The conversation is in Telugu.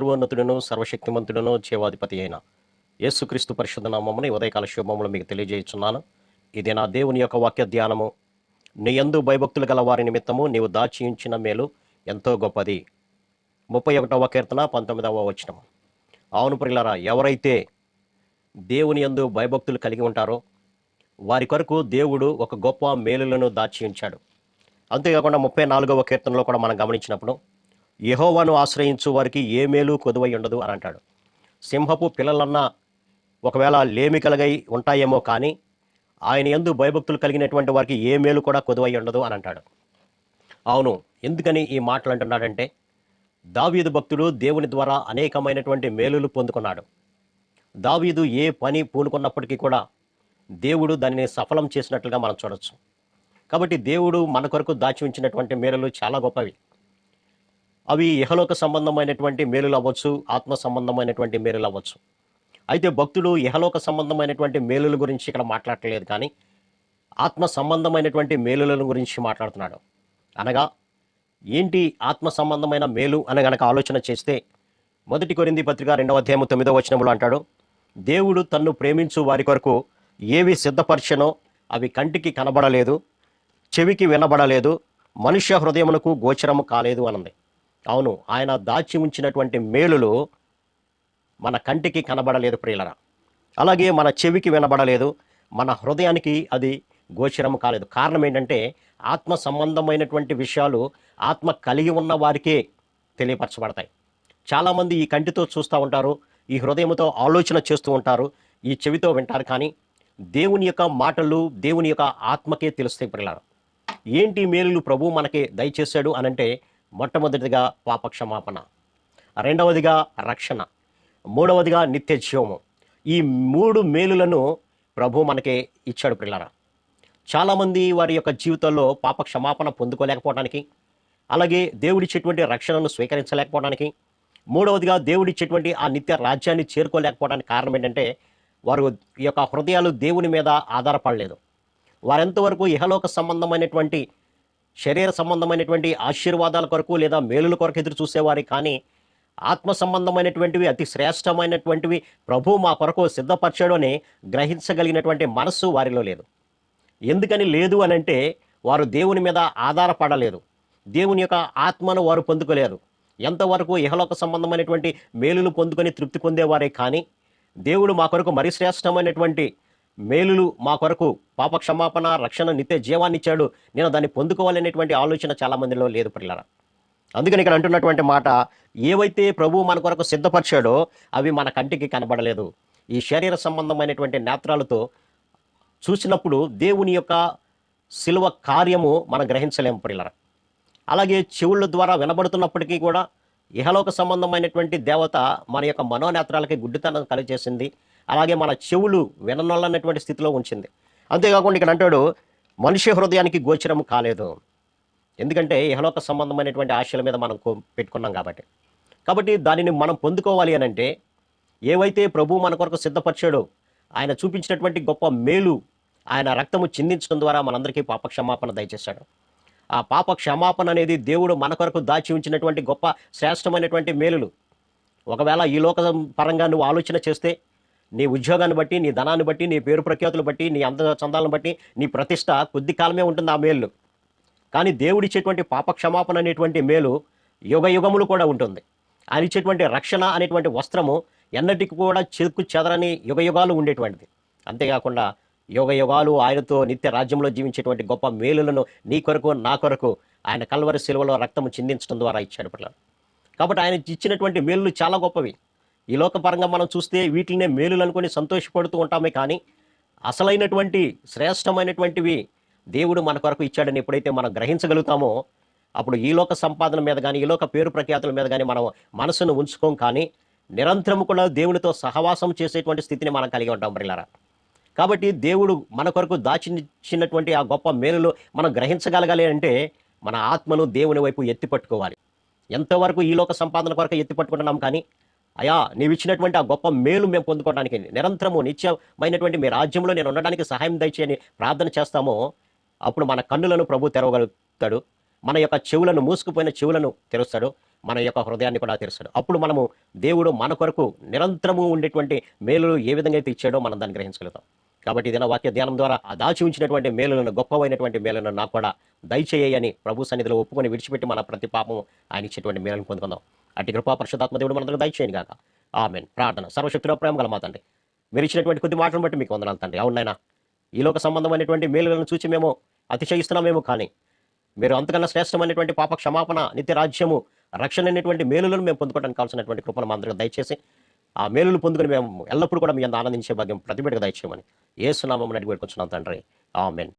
సర్వోన్నతుడను సర్వశక్తిమంతుడను జీవాధిపతి అయిన యేసుక్రీస్తు పరిశుద్ధ నామమును ఉదయకాల శుభములు మీకు తెలియజేస్తున్నాను ఇది నా దేవుని యొక్క వాక్య ధ్యానము. నీ యందు భయభక్తులు గల వారి నిమిత్తము నీవు దాచి ఉంచిన మేలు ఎంతో గొప్పది. ముప్పై ఒకటవ కీర్తన పంతొమ్మిదవ వచనం. అవును ప్రియులరా ఎవరైతే దేవుని యందు భయభక్తులు కలిగి ఉంటారో వారి కొరకు దేవుడు ఒక గొప్ప మేలులను దాచి ఉంచాడు అంతేకాకుండా ముప్పై నాలుగవ కీర్తనలో కూడా మనం గమనించినప్పుడు యహోవాను ఆశ్రయించు వారికి ఏ మేలు కొదువై ఉండదు అని అంటాడు. సింహపు పిల్లలన్నా ఒకవేళ లేమి కలిగై ఉంటాయేమో కానీ ఆయన ఎందు భయభక్తులు కలిగినటువంటి వారికి ఏ మేలు కూడా కొదువై ఉండదు అని అంటాడు. అవును ఎందుకని ఈ మాటలు అంటున్నాడంటే దావీదు భక్తుడు దేవుని ద్వారా అనేకమైనటువంటి మేలులు పొందుకున్నాడు. దావీదు ఏ పని పూనుకున్నప్పటికీ కూడా దేవుడు దానిని సఫలం చేసినట్లుగా మనం చూడొచ్చు. కాబట్టి దేవుడు మన కొరకు దాచి ఉంచినటువంటి మేలులు చాలా గొప్పవి. అవి ఇహలోక సంబంధమైనటువంటి మేలులు అవ్వచ్చు ఆత్మ సంబంధమైనటువంటి మేలులు అవ్వచ్చు. అయితే భక్తుడు ఇహలోక సంబంధమైనటువంటి మేలుల గురించి ఇక్కడ మాట్లాడట్లేదు కానీ ఆత్మ సంబంధమైనటువంటి మేలుల గురించి మాట్లాడుతున్నాడు. అనగా ఏంటి ఆత్మ సంబంధమైన మేలు అని గనక ఆలోచన చేస్తే మొదటి కొరింది పత్రిక రెండవ అధ్యాయం తొమ్మిదవ వచనంలో అంటాడు దేవుడు తన్ను ప్రేమించు వారి కొరకు ఏవి సిద్ధపరిచనో అవి కంటికి కనబడలేదు చెవికి వినబడలేదు మనుష్య హృదయమునకు గోచరము కాలేదు అన్నది అవును ఆయన దాచి ఉంచినటువంటి మేలులు మన కంటికి కనబడలేదు ప్రియులరా. అలాగే మన చెవికి వినబడలేదు మన హృదయానికి అది గోచరం కాలేదు. కారణం ఏంటంటే ఆత్మ సంబంధమైనటువంటి విషయాలు ఆత్మ కలిగి ఉన్న వారికే తెలియపరచబడతాయి. చాలామంది ఈ కంటితో చూస్తూ ఉంటారు ఈ హృదయంతో ఆలోచన చేస్తూ ఉంటారు ఈ చెవితో వింటారు కానీ దేవుని యొక్క మాటలు దేవుని యొక్క ఆత్మకే తెలుస్తాయి పిల్లలు ఏంటి మేలులు ప్రభు మనకి దయచేశాడు అనంటే మొట్టమొదటిగా పాపక్షమాపణ రెండవదిగా రక్షణ మూడవదిగా నిత్య జీవము ఈ మూడు మేలులను ప్రభు మనకి ఇచ్చాడు పిల్లరా. చాలామంది వారి యొక్క జీవితంలో పాప క్షమాపణ పొందుకోలేకపోవడానికి అలాగే దేవుడిచ్చేటువంటి రక్షణను స్వీకరించలేకపోవడానికి మూడవదిగా దేవుడిచ్చేటువంటి ఆ నిత్య రాజ్యాన్ని చేరుకోలేకపోవడానికి కారణం ఏంటంటే వారు ఈ యొక్క హృదయాలు దేవుని మీద ఆధారపడలేదు. వారెంతవరకు ఇహలోక సంబంధమైనటువంటి శరీర సంబంధమైనటువంటి ఆశీర్వాదాల కొరకు లేదా మేలుల కొరకు ఎదురు చూసేవారే. కానీ ఆత్మ సంబంధమైనటువంటివి అతి శ్రేష్టమైనటువంటివి ప్రభు మా కొరకు సిద్ధపరచడని గ్రహించగలిగినటువంటి మనస్సు వారిలో లేదు. ఎందుకని లేదు అని అంటే వారు దేవుని మీద ఆధారపడలేదు. దేవుని యొక్క ఆత్మను వారు పొందుకోలేరు ఎంతవరకు ఇహలోక సంబంధమైనటువంటి మేలులు పొందుకొని తృప్తి పొందేవారే కానీ దేవుడు మా కొరకు మరి శ్రేష్టమైనటువంటి మేలులు మా కొరకు పాప క్షమాపణ రక్షణ నిత్య జీవాన్నిచ్చాడు నేను దాన్ని పొందుకోవాలనేటువంటి ఆలోచన చాలా మందిలో లేదు పిల్లరా అందుకని ఇక్కడ అంటున్నటువంటి మాట ఏవైతే ప్రభు మన కొరకు సిద్ధపరిచాడో అవి మన కంటికి కనబడలేదు. ఈ శరీర సంబంధమైనటువంటి నేత్రాలతో చూసినప్పుడు దేవుని యొక్క శిలువ కార్యము మనం గ్రహించలేము పిల్లరా అలాగే చెవుళ్ళ ద్వారా వినబడుతున్నప్పటికీ కూడా ఇహలోక సంబంధమైనటువంటి దేవత మన యొక్క మనోనేత్రాలకి గుడ్డితనం కలిగజేసింది. అలాగే మన చెవులు విననొల్లన్నటువంటి స్థితిలో ఉంచింది. అంతేకాకుండా ఇక్కడ అంటాడు మనిషి హృదయానికి గోచరము కాలేదు. ఎందుకంటే ఇహలోక సంబంధమైనటువంటి ఆశల మీద మనం పెట్టుకున్నాం కాబట్టి. కాబట్టి దానిని మనం పొందుకోవాలి అని అంటే ఏవైతే ప్రభు మన కొరకు సిద్ధపరిచాడో ఆయన చూపించినటువంటి గొప్ప మేలు ఆయన రక్తము చిందించడం ద్వారా మనందరికీ పాప క్షమాపణ దయచేశాడు. ఆ పాప క్షమాపణ అనేది దేవుడు మన కొరకు దాచి ఉంచినటువంటి గొప్ప శ్రేష్టమైనటువంటి మేలులు. ఒకవేళ ఈ లోక పరంగా నువ్వు ఆలోచన చేస్తే నీ ఉద్యోగాన్ని బట్టి నీ ధనాన్ని బట్టి నీ పేరు ప్రఖ్యాతులు బట్టి నీ అంద చందాలను బట్టి నీ ప్రతిష్ట కొద్ది కాలమే ఉంటుంది ఆ మేలు. కానీ దేవుడిచ్చేటువంటి పాప క్షమాపణ అనేటువంటి మేలు యుగ యుగములు కూడా ఉంటుంది. ఆయన ఇచ్చేటువంటి రక్షణ అనేటువంటి వస్త్రము ఎన్నటికి కూడా చెరుకు చెదరని యుగ యుగాలు ఉండేటువంటిది. అంతేకాకుండా యుగ యుగాలు ఆయనతో నిత్య రాజ్యంలో జీవించేటువంటి గొప్ప మేలులను నీ కొరకు నా కొరకు ఆయన కల్వరి శిలువలో రక్తము చిందించడం ద్వారా ఇచ్చాడు పిల్లలు. కాబట్టి ఆయన ఇచ్చినటువంటి మేలులు చాలా గొప్పవి. ఈ లోకపరంగా మనం చూస్తే వీటినే మేలులు అనుకొని సంతోషపడుతూ ఉంటామే కానీ అసలైనటువంటి శ్రేష్టమైనటువంటివి దేవుడు మన కొరకు ఇచ్చాడని ఎప్పుడైతే మనం గ్రహించగలుగుతామో అప్పుడు ఈ లోక సంపాదన మీద కానీ ఈ లోక పేరు ప్రఖ్యాతుల మీద కానీ మనం మనసును ఉంచుకోం కానీ నిరంతరం కూడా దేవునితో సహవాసం చేసేటువంటి స్థితిని మనం కలిగి ఉంటాం ప్రిలారా కాబట్టి దేవుడు మన కొరకు దాచిచ్చినటువంటి ఆ గొప్ప మేలులు మనం గ్రహించగలగాలి అంటే మన ఆత్మను దేవుని వైపు ఎత్తిపట్టుకోవాలి ఎంతవరకు ఈ లోక సంపాదన కొరకు ఎత్తిపట్టుకుంటున్నాం కానీ అయా నీవు ఇచ్చినటువంటి ఆ గొప్ప మేలు మేము పొందుకోవడానికి నిరంతరము నిత్యమైనటువంటి మీ రాజ్యంలో నేను ఉండడానికి సహాయం దయచేయని ప్రార్థన చేస్తామో అప్పుడు మన కన్నులను ప్రభు తెరవగలుగుతాడు మన యొక్క చెవులను మూసుకుపోయిన చెవులను తెరుస్తాడు మన యొక్క హృదయాన్ని కూడా తెరుస్తాడు. అప్పుడు మనము దేవుడు మన కొరకు నిరంతరము ఉండేటువంటి మేలులు ఏ విధంగా అయితే ఇచ్చాడో మనం దాన్ని గ్రహించగలుగుతాం. కాబట్టి ఇదైనా వాక్య ధ్యానం ద్వారా ఆ దాచి ఉంచినటువంటి మేలులను గొప్పవైనటువంటి మేలులను నాకు కూడా దయచేయని ప్రభు సన్నిధిలో ఒప్పుకొని విడిచిపెట్టి మన ప్రతి పాపము ఆయన ఇచ్చేటువంటి మేలను పొందుకుందాం. అటు కృపా పరిశుధాత్మ దేవుడు మనందరూ దయచేయండి కాక ఆమెన్. ప్రార్థన. సర్వశక్తిలో ప్రేమ గల తండ్రి. మీరు ఇచ్చినటువంటి కొద్ది మాటలను బట్టి మీకు వందనాలు తండ్రి. అవునైనా ఈ లోక సంబంధమైనటువంటి మేలులను చూసి మేము అతిశయిస్తున్నామేమో కానీ మీరు అంతకన్నా శ్రేష్టమైనటువంటి పాప క్షమాపణ నిత్య రాజ్యము రక్షణ అనేటువంటి మేలులను మేము పొందుకోవడానికి కావాల్సినటువంటి కృపను మా అందరికీ దయచేసి ఆ మేలులు పొందుకుని మేము ఎల్లప్పుడూ కూడా మీ అంత ఆనందించే భాగ్యం ప్రతిబిడగా దయచేయమని ఏ సునామం అడిగి పెట్టుకుంటున్నాం తండ్రి. ఆమెన్.